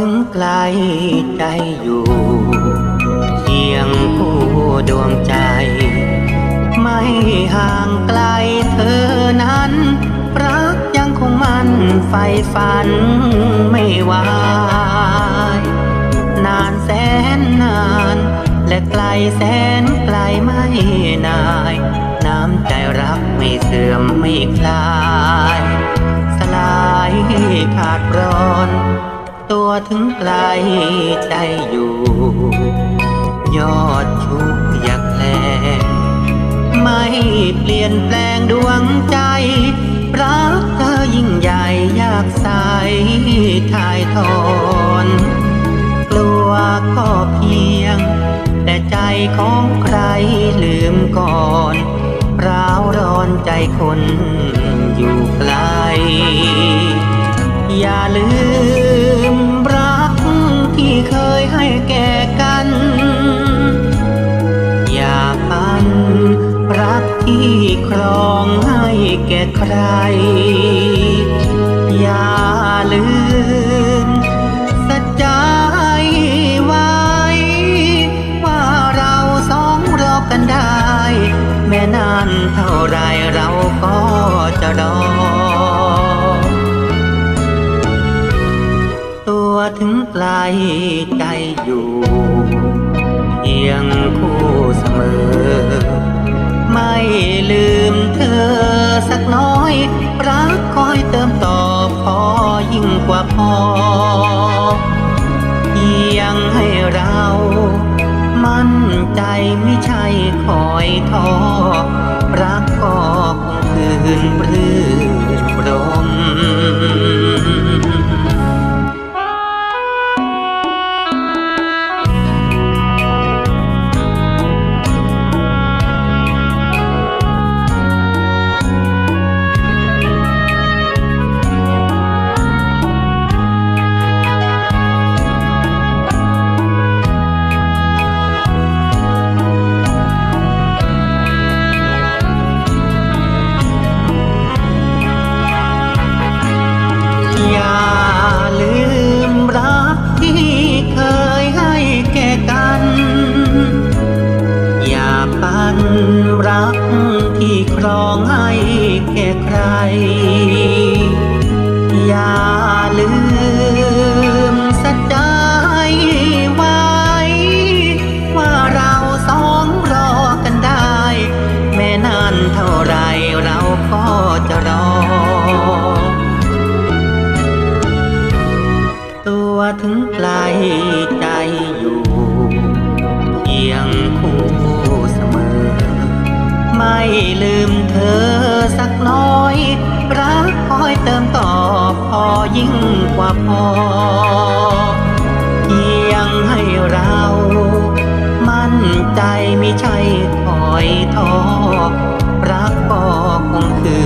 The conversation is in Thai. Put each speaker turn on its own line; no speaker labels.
ถึงไกลใจอยู่เคียงคู่ดวงใจ ไม่ห่างไกลเธอนั้น รักยังคงมันไฟฝันไม่วายนานแสนนาน และไกลแสนไกลไม่นาย น้ำใจรักไม่เสื่อมไม่คลาย สลายขาดร้อน ตัวถึงไกลใจอยู่ ยอดชุกอยากแลไม่เปลี่ยนแปลงดวงใจรักเธอยิ่งใหญ่อยากใสถ่ายทอนกลัวก็เพียง แต่ใจของใครลืมก่อนร้าวร้อนใจคนอยู่ไกล อย่าลืม ใคร อย่าลืมสัจใจไว้ว่าเราสองรอกันได้ แม้นานเท่าไรเราก็จะรอ ตัวถึงไกลใจอยู่ กว่าพอเพียงให้เรามั่นใจไม่ใช่คอยท้อรักก็คงคืนปลื้มปรม รักที่ครองให้แก่ใคร อย่าลืมสัจใจไว้ ว่าเราสองรอกันได้ แม้นานเท่าไรเราก็จะรอ ตัวถึงไกลใจ ไม่ลืมเธอสักน้อย รักคอยเติมต่อพอยิ่งกว่าพอเพียงให้เรา มั่นใจไม่ใช่คอยท้อรักก็คงคือ